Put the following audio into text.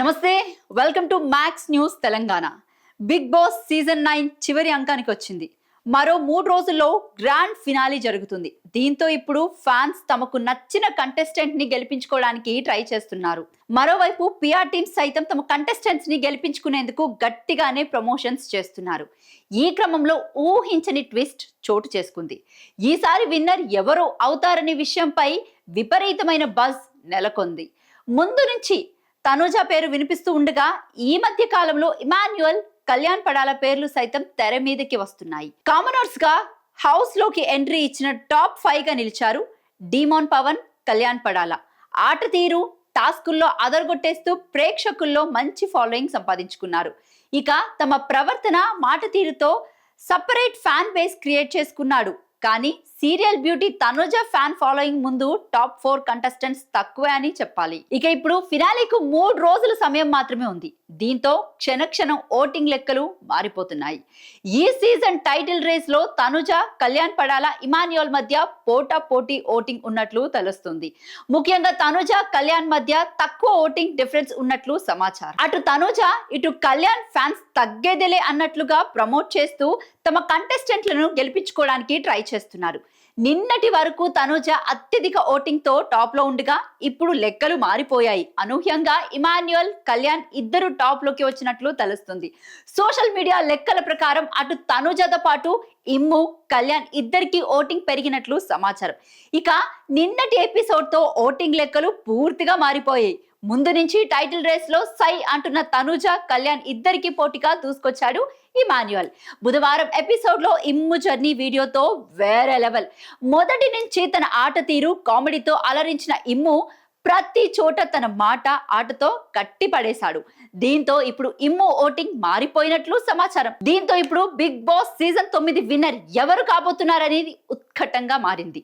నమస్తే welcome to Max News Telangana Bigg Boss season nine చివరి అంకానికి వచ్చింది. మరో మూడు రోజుల్లో గ్రాండ్ ఫినాలి జరుగుతుంది. దీంతో ఇప్పుడు ఫ్యాన్స్ తమకు నచ్చిన కంటెస్టెంట్ని గెలిపించుకోవడానికి ట్రై చేస్తున్నారు. మరోవైపు పిఆర్ టీమ్స్ సైతం తమ కంటెస్టెంట్స్ని గెలిపించుకునేందుకు గట్టిగానే ప్రమోషన్స్ చేస్తున్నారు. ఈ క్రమంలో ఊహించని ట్విస్ట్ చోటు చేసుకుంది. ఈసారి విన్నర్ ఎవరు అవుతారనే విషయంపై విపరీతమైన బజ్ నెలకొంది. ముందు నుంచి తనుజ పేరు వినిపిస్తూ ఉండగా ఈ మధ్య కాలంలో ఇమాన్యుయల్ కళ్యాణ్ పడాల పేర్లు సైతం తెర మీదకి వస్తున్నాయి. కామనర్స్గా హౌస్లోకి ఎంట్రీ ఇచ్చిన టాప్ ఫైవ్గా నిలిచారు డీమోన్ పవన్ కళ్యాణ్ పడాల. ఆట తీరు టాస్కుల్లో అదరగొట్టేస్తూ ప్రేక్షకుల్లో మంచి ఫాలోయింగ్ సంపాదించుకున్నారు. ఇక తమ ప్రవర్తన మాట తీరుతో సపరేట్ ఫ్యాన్ బేస్ క్రియేట్ చేసుకున్నాడు కానీ serial beauty Tanuja fan following ముందు టాప్ ఫోర్ కంటెస్టెంట్స్ తక్కువే అని చెప్పాలి. ఇక ఇప్పుడు ఫినాలీకు మూడు రోజుల సమయం మాత్రమే ఉంది. దీంతో క్షణక్షణం ఓటింగ్ లెక్కలు మారిపోతున్నాయి. ఈ సీజన్ టైటిల్ రేస్లో తనుజ కళ్యాణ్ పడాల ఇమాన్యుయల్ మధ్య పోటా పోటీ ఓటింగ్ ఉన్నట్లు తెలుస్తుంది. ముఖ్యంగా తనుజ కళ్యాణ్ మధ్య తక్కువ ఓటింగ్ డిఫరెన్స్ ఉన్నట్లు సమాచారం. అటు తనుజ ఇటు కళ్యాణ్ ఫ్యాన్స్ తగ్గేదేలే అన్నట్లుగా ప్రమోట్ చేస్తూ తమ కంటెస్టెంట్లను గెలిపించుకోవడానికి ట్రై చేస్తున్నారు. నిన్నటి వరకు తనుజ అత్యధిక ఓటింగ్తో టాప్లో ఉండగా ఇప్పుడు లెక్కలు మారిపోయాయి. అనూహ్యంగా ఇమాన్యుయల్ కళ్యాణ్ ఇద్దరు టాప్లోకి వచ్చినట్లు తెలుస్తుంది. సోషల్ మీడియా లెక్కల ప్రకారం అటు తనుజతో పాటు ఇమ్ము కళ్యాణ్ ఇద్దరికి ఓటింగ్ పెరిగినట్లు సమాచారం. ఇక నిన్నటి ఎపిసోడ్తో ఓటింగ్ లెక్కలు పూర్తిగా మారిపోయాయి. ముందు నుంచి టైటిల్ రేస్లో సై అంటున్న తనుజ కళ్యాణ్ ఇద్దరికి పోటీగా దూసుకొచ్చాడు మాన్యువల్ బుధవారం ఎపిసోడ్లో ఇమ్ము జర్నీ వీడియోతో వేరే లెవెల్. మొదటి నుంచి తన ఆట తీరు కామెడీతో అలరించిన ఇమ్ము ప్రతి చోట తన మాట ఆటతో కట్టి పడేశాడు దీంతో ఇప్పుడు ఇమ్ము ఓటింగ్ మారిపోయినట్లు సమాచారం. దీంతో ఇప్పుడు బిగ్ బాస్ సీజన్ తొమ్మిది విన్నర్ ఎవరు కాబోతున్నారనేది ఉత్కటంగా మారింది.